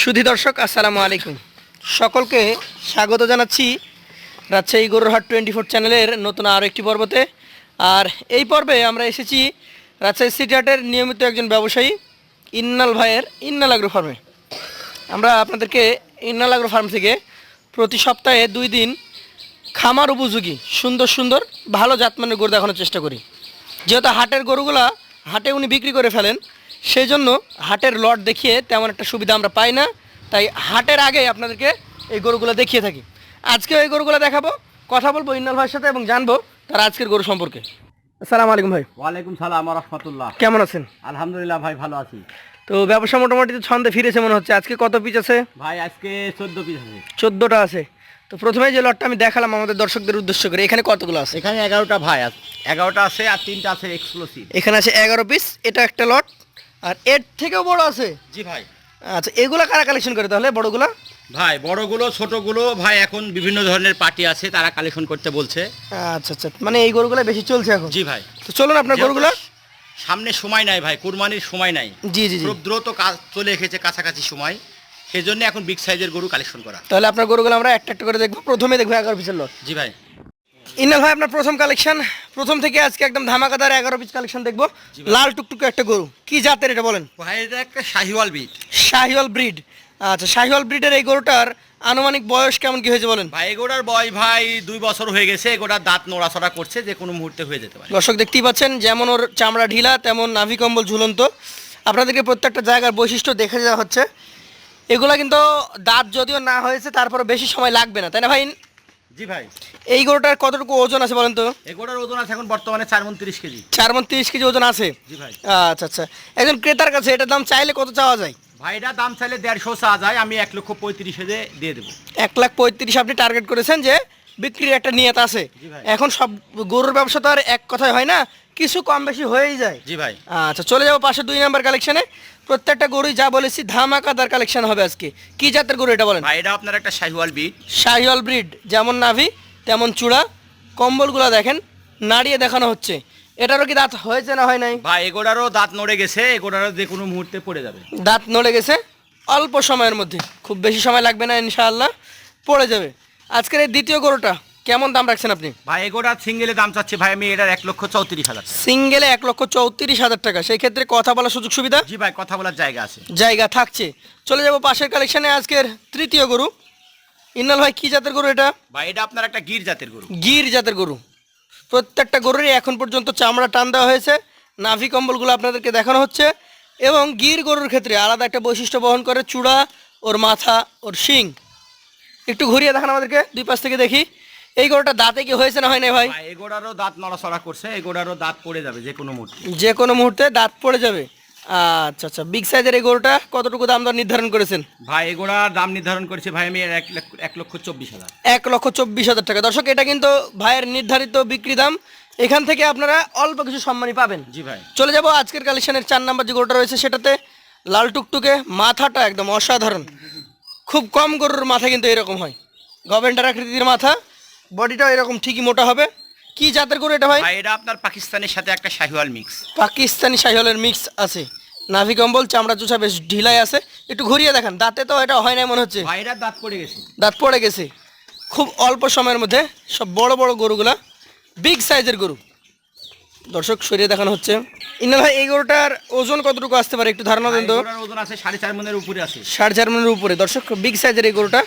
সুধী দর্শক, আসসালামু আলাইকুম। সকলকে স্বাগত জানাচ্ছি রাজশাহী গরুরহাট টোয়েন্টি ফোর চ্যানেলের নতুন আরও একটি পর্বতে। আর এই পর্বে আমরা এসেছি রাজশাহী সিটি হাটের নিয়মিত একজন ব্যবসায়ী, ইন্নাল ভাইয়ের ইন্নাল আগ্রো ফার্মে। আমরা আপনাদেরকে ইন্নাল আগ্রো ফার্ম থেকে প্রতি সপ্তাহে দুই দিন খামার উপযোগী, সুন্দর সুন্দর, ভালো জাতমানের গরু দেখানোর চেষ্টা করি। যেহেতু হাটের গরুগুলা হাটে উনি বিক্রি করে ফেলেন সেই জন্য হাটের লট দেখিয়ে তেমন একটা সুবিধা আমরা পাই না। তাই হাটের আগে আপনাদেরকে এই গরুগুলো দেখিয়ে থাকি। আজকে এই গরুগুলো দেখাবো কথা বলব ইন্নাল ভাইয়ের সাথে এবং জানব তার আজকের গরু সম্পর্কে। সালাম আলাইকুম ভাই। ওয়ালাইকুম সালাম রহমতুল্লাহ। কেমন আছেন? আলহামদুলিল্লাহ ভাই ভালো আছি। তো ব্যবসা মোটামুটি ছন্দে ফিরেছে মনে হচ্ছে। আজকে কত পিস আছে? ভাই আজকে চোদ্দ পিস আছে। চোদ্দটা আছে। তো প্রথমে যে লটটা আমি দেখালাম আমাদের দর্শকদের উদ্দেশ্য করে এখানে কতগুলো আছে? এখানে এগারোটা ভাই আছে। এগারোটা আছে আর তিনটা আছে এক্সক্লুসিভ এখানে আছে এগারো পিস এটা একটা লট। আর এর থেকেও বড় আছে? জি ভাই। আচ্ছা এগুলা কারা কালেকশন করে তাহলে বড়গুলা? ভাই বড়গুলো ছোটগুলো ভাই এখন বিভিন্ন ধরনের পার্টি আছে তারা কালেকশন করতে বলছে। আচ্ছা আচ্ছা মানে এই গরুগুলা বেশি চলছে এখন? জি ভাই। তো চলুন আপনার গরুগুলো। সামনে সময় নাই ভাই কুরবানির সময় নাই। জি জি খুব দ্রুত কাজ চলে এসেছে কাছাকাছি সময় সেই জন্য এখন বিগ সাইজের গরু কালেকশন করা। তাহলে আপনার গরুগুলো আমরা একটা একটা করে দেখব। প্রথমে দেখব এগারো পিসের লট জি ভাই। ইনাল ভাই আপনার প্রথম কালেকশন প্রথম থেকে আজকে একদম ধামাকাদার এগারো পিস কালেকশন দেখব। লাল টুকটুকে একটা গরু। কি জাতের এটা বলেন? ভাই এটা একটা শাহিওয়াল ব্রিড শাহিওয়াল ব্রিড আচ্ছা শাহিওয়াল ব্রিডের এই গরুটার আনুমানিক বয়স কেমন কি হয়েছে বলেন? ভাই এগোটার বয় ভাই দুই বছর হয়ে গেছে এগোটার দাঁত নড়াচড়া করছে যে কোনো মুহূর্তে হয়ে যেতে পারে। দর্শক দেখতেই পাচ্ছেন যেমন ওর চামড়া ঢিলা তেমন নাভি কম্বল ঝুলন্ত। আপনাদেরকে প্রত্যেকটা জায়গার বৈশিষ্ট্য দেখে দেওয়া হচ্ছে। এগুলা কিন্তু দাঁত যদিও না হয়েছে তারপরে বেশি সময় লাগবে না তাই না ভাই? জি ভাই। এই গরুটার কতটুকু ওজন আছে বলেন তো? এগোটার ওজন আছে এখন বর্তমানে চার মন তিরিশ কেজি। চার মন তিরিশ কেজি ওজন আছে? জি ভাই। আচ্ছা আচ্ছা। একজন ক্রেতার কাছে এটার দাম চাইলে কত চাওয়া যায়? ভাইটা দাম চাইলে দেড়শো চা যায় আমি এক লক্ষ পঁয়ত্রিশ হাজার দিয়ে দেবো। এক লাখ পঁয়ত্রিশ আপনি টার্গেট করেছেন যে বিক্রির একটা নিয়ত আছে। এখন সব গরুর ব্যবসা তো আর এক কথায় হয় না কিছু কম বেশি হয়েই যায়। জি ভাই। আচ্ছা চলে যাব পাশে দুই নাম্বার কালেকশনে প্রত্যেকটা গরুই যা বলেছি ধামাকা ধামাকাদার কালেকশন হবে আজকে। কি জাতের গরু এটা বলেন? ভাই এটা আপনার একটা শাহিওয়াল ব্রিড শাহিওয়াল ব্রিড যেমন নাভি তেমন চূড়া। কম্বলগুলো দেখেন নাড়িয়ে দেখানো হচ্ছে। এটারও কি দাঁত হয়েছে না হয় নাই? ভাই এগোটারও দাঁত নড়ে গেছে এগোটারও যে কোনো মুহূর্তে পড়ে যাবে। দাঁত নড়ে গেছে অল্প সময়ের মধ্যে। খুব বেশি সময় লাগবে না ইনশাআল্লাহ। পড়ে যাবে। আজকের এই দ্বিতীয় গরুটা কেমন দাম রাখছেন আপনি? ভাই এগোটার সিঙ্গেলে দাম চাচ্ছি ভাই আমি এটার এক লক্ষ চৌত্রিশ হাজার সিঙ্গেলে এক লক্ষ চৌত্রিশ হাজার টাকা। সেই ক্ষেত্রে কথা বলার সুযোগ সুবিধা? জি ভাই কথা বলার জায়গা আছে। জায়গা থাকছে। চলে যাব পাশের কালেকশনে আজকের তৃতীয় গরু। ইন্নাল ভাই কি জাতের গরু এটা? ভাই এটা আপনার একটা গির জাতের গরু। গির জাতের গরু। প্রত্যেকটা গরুরই এখন পর্যন্ত চামড়া টান দেওয়া হয়েছে। নাভি কম্বলগুলো আপনাদেরকে দেখানো হচ্ছে। এবং গির গরুর ক্ষেত্রে আলাদা একটা বৈশিষ্ট্য বহন করে চূড়া ওর মাথা ওর শিং। একটু ঘুরিয়ে দেখান আমাদেরকে দুই পাশ থেকে দেখি। এই গরুটা দাঁতে কি হয়েছে না হয় না ভাই ভাই গোড়ারও দাঁত নড়াচড়া করছে এগোটারও দাঁত পড়ে যাবে যে কোনো মুহূর্তে। যে কোনো মুহূর্তে দাঁত পড়ে যাবে। আচ্ছা আচ্ছা বিগ সাইজের এই গরুটা কতটুকু দাম দর নির্ধারণ করেছেন? ভাই এই গোড়ার দাম নির্ধারণ করেছে ভাই আমি এর এক লক্ষ এক লক্ষ চব্বিশ হাজার। এক লক্ষ চব্বিশ হাজার টাকা। দর্শক এটা কিন্তু ভাইয়ের নির্ধারিত বিক্রি দাম। এখান থেকে আপনারা অল্প কিছু সম্মানই পাবেন। জি ভাই। চলে যাব আজকের কালেকশনের চার নাম্বার যে গরুটা রয়েছে সেটাতে লাল টুকটুকে মাথাটা একদম অসাধারণ। খুব কম গরুর মাথা কিন্তু এরকম হয়। গভেন্টার আকৃতির মাথা। বডিটাও এরকম ঠিকই মোটা হবে। কি জাতের গরু এটা ভাই? এটা আপনার পাকিস্তানের সাথে একটা শাহিওয়াল মিক্স পাকিস্তানি শাহিওয়ালের মিক্স আছে। নাভি কম্বল চামড়া চুচা বেশ ঢিলাই আছে। একটু ঘুরিয়ে দেখান দাঁতে তো এটা হয় নাই মনে হচ্ছে। ভাই এটার দাঁত পড়ে গেছে। দাঁত পড়ে গেছে। খুব অল্প সময়ের মধ্যে সব বড় বড় গরুগুলা বিগ সাইজের গরু। দর্শক সরিয়ে দেখানো হচ্ছে। ইন্না ভাই এই গরুটার ওজন কতটুকু আসতে পারে? একটু ধারণা দেন তো। ওজন আছে সাড়ে চার মনের উপরে আছে। সাড়ে চার মিনিটের উপরে। দর্শক বিগ সাইজের এই গরুটা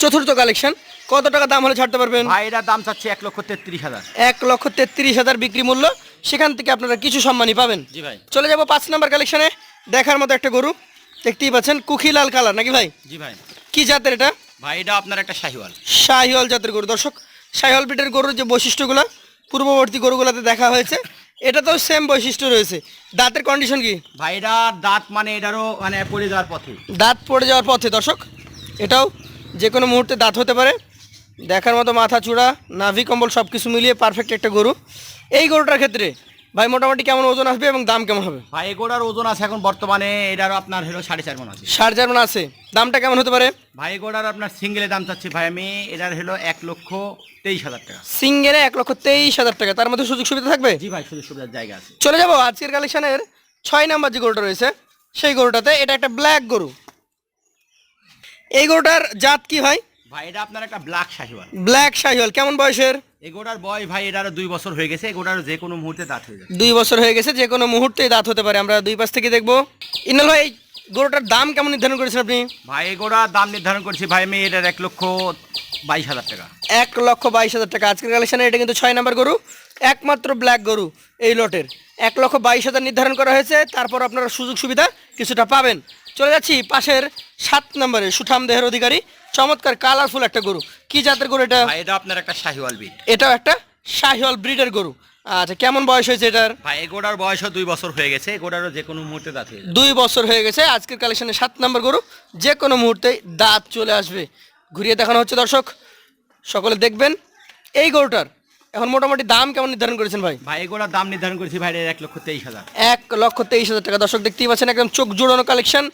চতুর্থ কালেকশন কত টাকা দাম হলে ছাড়তে পারবেন? ভাই এটার দাম চাচ্ছে এক লক্ষ তেত্রিশ হাজার। এক লক্ষ তেত্রিশ হাজার বিক্রি মূল্য। সেখান থেকে আপনারা কিছু সম্মানই পাবেন। জি ভাই। চলে যাব পাঁচ নাম্বার কালেকশনে দেখার মতো একটা গরু। দেখতেই পাচ্ছেন কুখি লাল কালার নাকি ভাই? জি ভাই। কি জাতের এটা? ভাই এটা আপনার একটা শাহিওয়াল। শাহিওয়াল জাতের গরু। দর্শক শাহিওয়াল ব্রিডের গরুর যে বৈশিষ্ট্যগুলো পূর্ববর্তী গরুগুলোতে দেখা হয়েছে এটা তো সেম বৈশিষ্ট্য রয়েছে। দাঁতের কন্ডিশন কি? ভাই এটার দাঁত মানে এটারও মানে পড়ে যাওয়ার পথে। দাঁত পড়ে যাওয়ার পথে দর্শক। এটাও যে কোনো মুহূর্তে দাঁত হতে পারে। দেখার মতো মাথা চূড়া নাভি কম্বল সব কিছু মিলিয়ে পারফেক্ট একটা গরু। এই গরুটার ক্ষেত্রে ভাই মোটামুটি কেমন ওজন আসবে এবং দাম কেমন হবে? ভাই এগোটার ওজন আছে এখন বর্তমানে এটারও আপনার হলো সাড়ে চার মন আছে। সাড়ে চার মণ আছে। দামটা কেমন হতে পারে? ভাই এগোটার আপনার সিঙ্গেলে দাম চাচ্ছি ভাই আমি এটার হলো এক লক্ষ তেইশ হাজার টাকা। সিঙ্গেলে এক লক্ষ তেইশ হাজার টাকা। তার মধ্যে সুযোগ সুবিধা থাকবে? জি ভাই সুযোগ সুবিধার জায়গা আছে। চলে যাব। আজকের কালেকশনের ছয় নাম্বার যে গরুটা রয়েছে সেই গরুটাতে এটা একটা ব্ল্যাক গরু। এই গরুটার জাত কি ভাই? ভাই এটা আপনার একটা ব্ল্যাক শাহিওয়াল। ব্ল্যাক শাহিওয়াল কেমন বয়সের? এগোটার বয় ভাই এটারও দুই বছর হয়ে গেছে এগোটার যে কোনো মুহূর্তে দাঁত হয়ে যাবে। দুই বছর হয়ে গেছে যে কোনো মুহূর্তেই দাঁত হতে পারে। আমরা দুই পাশ থেকে দেখব। ইনাল ভাই গরুটার দাম কেমন নির্ধারণ করেছেন আপনি? ভাই এগোটার দাম নির্ধারণ করছি ভাই আমি এটার এক লক্ষ বাইশ হাজার টাকা। এক লক্ষ বাইশ হাজার টাকা। আজকের কালেকশনে এটা কিন্তু ছয় নাম্বার গরু একমাত্র ব্ল্যাক গরু এই লটের। এক লক্ষ বাইশ হাজার নির্ধারণ করা হয়েছে তারপর আপনারা সুযোগ সুবিধা কিছুটা পাবেন। চলে যাচ্ছি পাশের সাত নম্বরে সুঠাম দেহের অধিকারী। চমৎকার কালারফুল একটা গরু। কি জাতের গরু এটা? ভাই এটা আপনার একটা শাহিওয়াল বিট এটাও একটা শাহিওয়াল ব্রিডের গরু। আচ্ছা কেমন বয়স হয়েছে এটার? ভাই এগোটার বয়স দুই বছর হয়ে গেছে। এগোটারও যে কোনো মুহূর্তে দাঁত হয়ে যাবে। দুই বছর হয়ে গেছে আজকের কালেকশনে সাত নম্বর গরু। যে কোনো মুহূর্তেই দাঁত চলে আসবে। ঘুরিয়ে দেখানো হচ্ছে দর্শক সকলে দেখবেন। এই গরুটার এখন মোটামুটি দাম কেমন নির্ধারণ করেছেন ভাই? ভাই এগোটার দাম নির্ধারণ করেছি ভাই এক লক্ষ তেইশ হাজার। এক লক্ষ তেইশ হাজার টাকা। দর্শক দেখতেই পাচ্ছেন একদম চোখ জোড়ানো কালেকশন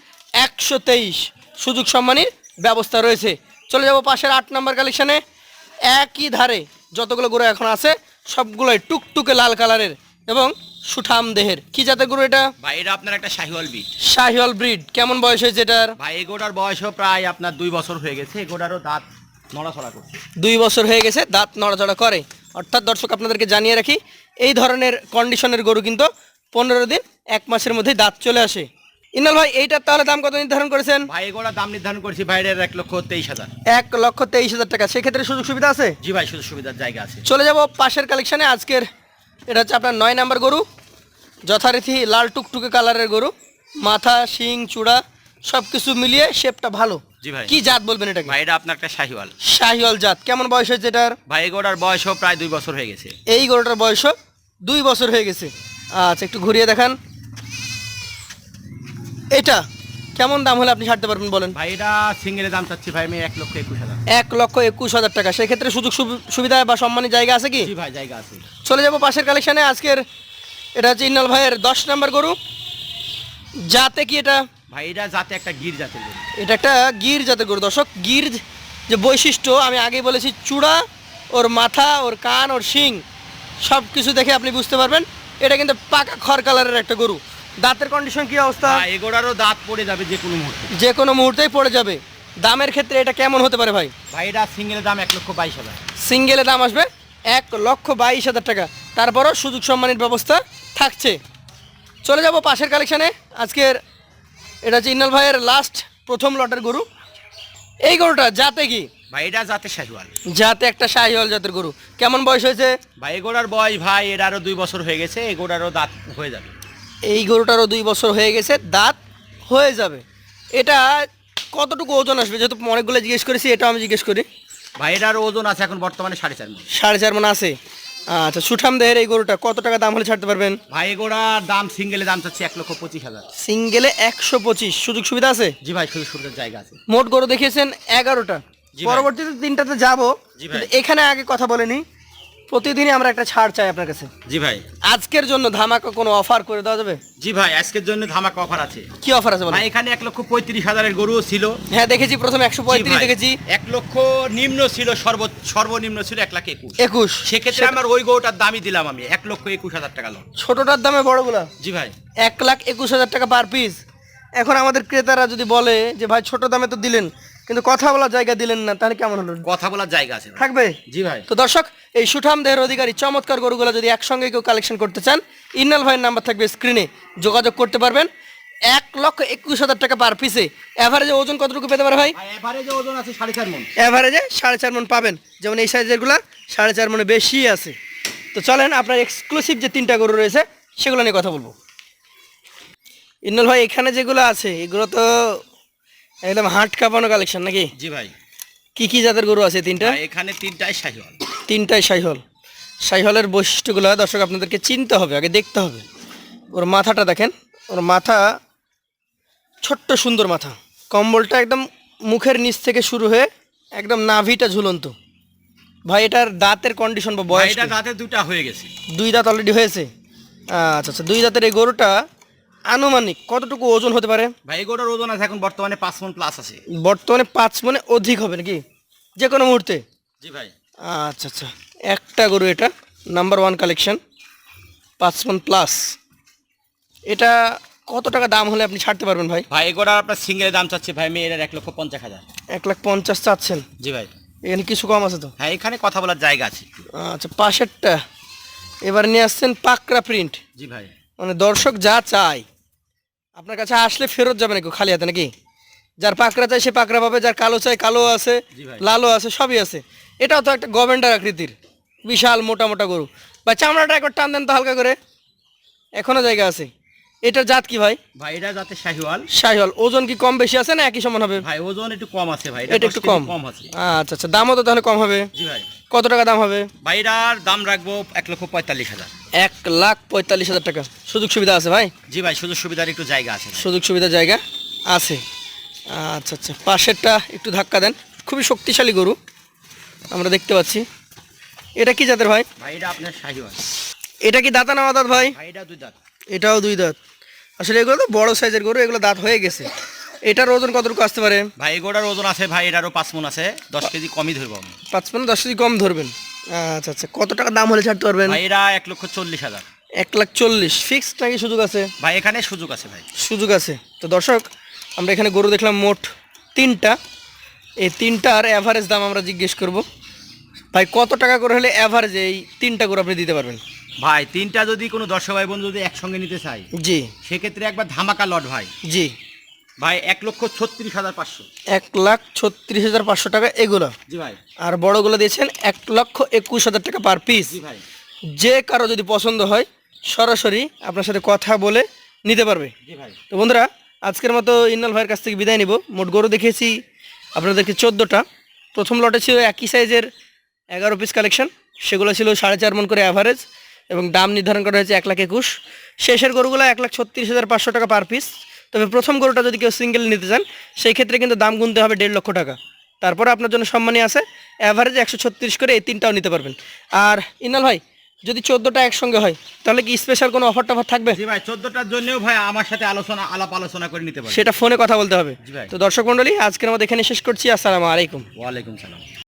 একশো তেইশ। সুযোগ সম্মানীর ব্যবস্থা রয়েছে। চলে যাব পাশের আট নম্বর কালেকশনে একই ধারে যতগুলো গরু এখন আছে সবগুলোই টুকটুকে লাল কালারের এবং সুঠাম দেহের। কি জাতের গরু এটা? ভাই এটা আপনার একটা শাহিওয়াল ব্রিড শাহিওয়াল ব্রিড কেমন বয়স হয়েছে এটার? ভাই এগোটার বয়সও প্রায় আপনার দুই বছর হয়ে গেছে। এগোটারও দাঁত নড়াচড়া করছে। দুই বছর হয়ে গেছে দাঁত নড়াচড়া করে। অর্থাৎ দর্শক আপনাদেরকে জানিয়ে রাখি এই ধরনের কন্ডিশনের গরু কিন্তু পনেরো দিন এক মাসের মধ্যেই দাঁত চলে আসে। ইনাল ভাই এইটার তাহলে দাম কত নির্ধারণ করেছেন? ভাই এগোটার দাম নির্ধারণ করেছি ভাই এর এক লক্ষ তেইশ হাজার। এক লক্ষ তেইশ হাজার টাকা। সেক্ষেত্রে সুযোগ সুবিধা আছে? জি ভাই সুযোগ সুবিধার জায়গা আছে। চলে যাব পাশের কালেকশনে। আজকের এটা হচ্ছে আপনার নয় নাম্বার গরু যথারীতি লাল টুকটুকে কালারের গরু। মাথা শিং চূড়া সব কিছু মিলিয়ে শেপটা ভালো। জি ভাই। কি জাত বলবেন এটাকে? ভাই এটা আপনার একটা শাহিওয়াল। শাহিওয়াল জাত। কেমন বয়স হয়েছে এটার? ভাই এগোটার বয়সও প্রায় দুই বছর হয়ে গেছে। এই গরুটার বয়সও দুই বছর হয়ে গেছে। আচ্ছা একটু ঘুরিয়ে দেখান। এটা কেমন দাম হলে আপনি ছাড়তে পারবেন বলেন? ভাই এটা সিঙ্গেলের দাম চাচ্ছি ভাই আমি এক লক্ষ একুশ হাজার। এক লক্ষ একুশ হাজার টাকা। সেক্ষেত্রে সুযোগ সুবি- সুবিধা বা সম্মানের জায়গা আছে কি? জি ভাই জায়গা আছে। চলে যাব পাশের কালেকশানে আজকের এটা হচ্ছে ইন্নাল ভাইয়ের দশ নম্বর গরু। যাতে কি এটা? ভাই এটা যাতে একটা গির জাতের গরু। এটা একটা গির জাতের গরু। দর্শক গির যে বৈশিষ্ট্য আমি আগেই বলেছি চূড়া ওর মাথা ওর কান ওর শিং সব কিছু দেখে আপনি বুঝতে পারবেন। এটা কিন্তু পাকা খড় কালারের একটা গরু। দাঁতের কন্ডিশন কি অবস্থা? এগোড়ারও দাঁত পড়ে যাবে যে কোনো মুহূর্তে। যে কোনো মুহূর্তেই পড়ে যাবে। দামের ক্ষেত্রে এটা কেমন হতে পারে ভাই? ভাই এটা সিঙ্গেলের দাম এক লক্ষ বাইশ হাজার। সিঙ্গেলের দাম আসবে এক লক্ষ বাইশ হাজার টাকা। তারপরও সুযোগ সম্মানের ব্যবস্থা থাকছে। চলে যাব পাশের কালেকশানে আজকের এটা হচ্ছে ইন্নাল ভাইয়ের লাস্ট প্রথম লটের গরু। এই গরুটা যাতে কি? ভাই এটা যাতে শাহিওয়াল। যাতে একটা শাহিওয়াল জাতের গরু। কেমন বয়স হয়েছে? ভাই এগোড়ার বয়স ভাই এর আরও দুই বছর হয়ে গেছে এগোটারও দাঁত হয়ে যাবে। এই গরুটারও দুই বছর হয়ে গেছে দাঁত হয়ে যাবে। এটা কতটুকু ওজন আসবে? যেহেতু অনেকগুলো জিজ্ঞেস করেছি এটা আমি জিজ্ঞেস করি। ভাই এটার ওজন আছে এখন বর্তমানে সাড়ে চার মণ। সাড়ে চার মন আছে। আচ্ছা সুঠাম দেহের এই গরুটা কত টাকা দাম হলে ছাড়তে পারবেন? ভাই এগোটার দাম সিঙ্গেলের দাম চাচ্ছি এক লক্ষ পঁচিশ হাজার। সিঙ্গেলে একশো পঁচিশ। সুযোগ সুবিধা আছে? জি ভাই সুযোগ সুবিধার জায়গা আছে। মোট গরু দেখিয়েছেন এগারোটা। পরবর্তীতে তিনটাতে যাব। এখানে আগে কথা বলেনি। প্রতিদিনই আমরা একটা ছাড় চাই আপনার কাছে। জি ভাই। আজকের জন্য ধামাকা কোনো অফার করে দেওয়া যাবে? জি ভাই আজকের জন্য ধামাকা অফার আছে। কি অফার আছে বলেন? ভাই এখানে এক লক্ষ পঁয়ত্রিশ হাজারের গরু ছিল। হ্যাঁ দেখেছি প্রথমে একশো জি পঁয়ত্রিশ ভাই, দেখেছি। এক লক্ষ নিম্ন ছিল সর্ব সর্বনিম্ন ছিল এক লাখ একুশ। একুশ। সেক্ষেত্রে আমার ওই গরুটার দামই দিলাম আমি এক লক্ষ একুশ হাজার টাকা লোন ছোটটার দামে বড়গুলা? জি ভাই। এক লাখ একুশ হাজার টাকা পার পিস এখন আমাদের ক্রেতারা যদি বলে যে ভাই ছোট দামে তো দিলেন। কিন্তু কথা বলার জায়গা দিলেন না তাহলে কেমন হলো? কথা বলার জায়গা আছে। থাকবে? জি ভাই। তো দর্শক এই সুঠাম দেহের অধিকারী চমৎকার গরুগুলো যদি একসঙ্গে কেউ কালেকশন করতে চান ইন্নাল ভাইয়ের নাম্বার থাকবে স্ক্রিনে যোগাযোগ করতে পারবেন। এক লক্ষ একুশ হাজার টাকা পার পিসে অ্যাভারেজে ওজন কতটুকু পেতে পারে ভাই? এভারেজে ওজন আছে সাড়ে চার মন। অ্যাভারেজে সাড়ে চার মন পাবেন। যেমন এই সাইজেরগুলো সাড়ে চার মনে বেশি আছে। তো চলেন আপনার এক্সক্লুসিভ যে তিনটা গরু রয়েছে সেগুলো নিয়ে কথা বলব। ইন্নাল ভাই এখানে যেগুলো আছে এগুলো তো একদম হাট কাঁপানো কালেকশন নাকি? জি ভাই। কি কি জাতের গরু আছে তিনটা? এখানে তিনটাই শাহিওয়াল। তিনটাই সাইহল সাইহলের বৈশিষ্ট্যগুলো দর্শক আপনাদেরকে চিনতে হবে আগে দেখতে হবে। ওর মাথাটা দেখেন ওর মাথা ছোট্ট সুন্দর মাথা। কম্বলটা একদম মুখের নিচ থেকে শুরু হয়ে একদম নাভিটা ঝুলন্ত। ভাই এটার দাঁতের কন্ডিশন বা বয়স এটা দাঁতে দুটা হয়ে গেছে। দুই দাঁত অলরেডি হয়েছে? আচ্ছা আচ্ছা দুই দাঁতের এই গরুটা আনুমানিক কতটুকু ওজন হতে পারে? ভাই এই গরুটার ওজন আছে এখন বর্তমানে পাঁচ মন প্লাস আছে। বর্তমানে পাঁচ মনে অধিক হবে নাকি? যে কোনো মুহূর্তে? জি ভাই। আচ্ছা আচ্ছা। একটা গরু এটা নাম্বার ওয়ান কালেকশন পাঁচ মন প্লাস এটা কত টাকা দাম হলে আপনি ছাড়তে পারবেন ভাই? ভাই এগুলোর আপনার সিঙ্গেলের দাম চাচ্ছে ভাই মেয়ের এক লক্ষ পঞ্চাশ হাজার। এক লাখ পঞ্চাশ চাচ্ছেন? জি ভাই। এখানে কিছু কম আছে তো? হ্যাঁ এখানে কথা বলার জায়গা আছে। আচ্ছা পাশেরটা। এবার নিয়ে আসছেন পাকরা প্রিন্ট জি ভাই। মানে দর্শক যা চায়। আপনার কাছে আসলে ফেরত যাবে নাকি খালি হাতে নাকি? যার পাকড়া চাই সে পাকড়া পাবে যার কালো চাই কালো আছে লালও আছে সবই আছে। এটাও তো একটা গভেন্ডার আকৃতির বিশাল মোটা মোটা গরু। বা চামড়াটা একবার টান দেন তো হালকা করে। এখনও জায়গা আছে। এটার জাত কি ভাই? ভাই এটা যাতে শাহিওয়াল। শাহিওয়াল। ওজন কি কম বেশি আছে না একই সমান হবে? ভাই ওজন একটু কম আছে ভাই এটা একটু কম। কম আছে। আচ্ছা আচ্ছা দামও তো তাহলে কম হবে। জি ভাই। কত টাকা দাম হবে? ভাই এটার দাম রাখব এক লক্ষ পঁয়তাল্লিশ হাজার। এক লাখ পঁয়তাল্লিশ হাজার টাকা। সুযোগ সুবিধা আছে ভাই? জি ভাই সুযোগ সুবিধার একটু জায়গা আছে সুযোগ সুবিধা জায়গা আছে। আচ্ছা আচ্ছা পাশেরটা একটু ধাক্কা দেন। খুবই শক্তিশালী গরু আমরা দেখতে পাচ্ছি। এটা কি জাতের ভাই? ভাই এটা আপনার শাহিওয়াল। এটা কি দাঁতা না দাঁত ভাই? ভাই এটা দুই দাঁত। এটাও দুই দাঁত। আসলে এগুলো তো বড় সাইজের গরু এগুলো দাঁত হয়ে গেছে। এটার ওজন কতটুকু আসতে পারে? ভাই এগুলোর ওজন আছে ভাই এটারও পাঁচ মন আছে। দশ কেজি কমই ধরবো আমি। পাঁচ মানে দশ কেজি কম ধরবেন। আচ্ছা আচ্ছা কত টাকা দাম হলে ছাড়তে পারবেন? ভাই এটা এক লক্ষ চল্লিশ হাজার। এক লাখ চল্লিশ। ফিক্সড নাকি সুযোগ আছে? ভাই এখানে সুযোগ আছে ভাই। সুযোগ আছে। তো দর্শক আমরা এখানে গরু দেখলাম মোট তিনটা। এই তিনটার অ্যাভারেজ দাম আমরা জিজ্ঞেস করব। ভাই কত টাকা করে হলে অ্যাভারেজ এই তিনটা গরু আপনি দিতে পারবেন? ভাই তিনটা যদি কোনো দর্শক ভাই বন্ধু যদি একসঙ্গে নিতে চাই জি। সেক্ষেত্রে একবার ধামাকা লট ভাই। জি। ভাই এক লক্ষ ছত্রিশ হাজার পাঁচশো। এক লাখ ছত্রিশ হাজার পাঁচশো টাকা এগুলো। জি ভাই। আর বড়গুলো দিয়েছেন এক লক্ষ একুশ হাজার টাকা পার পিস জি ভাই। যে কারও যদি পছন্দ হয় সরাসরি আপনার সাথে কথা বলে নিতে পারবে। জি ভাই। তো বন্ধুরা আজকের মতো ইন্নাল ভাইয়ের কাছ থেকে বিদায় নিব। মোট গরু দেখিয়েছি আপনাদেরকে চোদ্দোটা। প্রথম লটে ছিল একই সাইজের এগারো পিস কালেকশন সেগুলো ছিল সাড়ে চার মন করে অ্যাভারেজ এবং দাম নির্ধারণ করা হয়েছে এক লাখ একুশ। শেষের গরুগুলো এক লাখ ছত্রিশ হাজার পাঁচশো টাকা পার পিস তবে প্রথম গরুটা যদি কেউ সিঙ্গেল নিতে চান সেই ক্ষেত্রে কিন্তু দাম গুনতে হবে দেড় লক্ষ টাকা। তারপরে আপনার জন্য সম্মানী আছে। অ্যাভারেজ একশো ছত্রিশ করে এই তিনটাও নিতে পারবেন। আর ইনাল ভাই যদি চোদ্দোটা একসঙ্গে হয় তাহলে কি স্পেশাল কোনো অফার টফার থাকবে? জি ভাই চোদ্দটার জন্যও ভাই আমার সাথে আলোচনা আলাপ আলোচনা করে নিতে পারি সেটা ফোনে কথা বলতে হবে। তো দর্শক মণ্ডলী আজকের মতো এখানে শেষ করছি। আসসালামু আলাইকুম। ওয়ালাইকুম সালাম।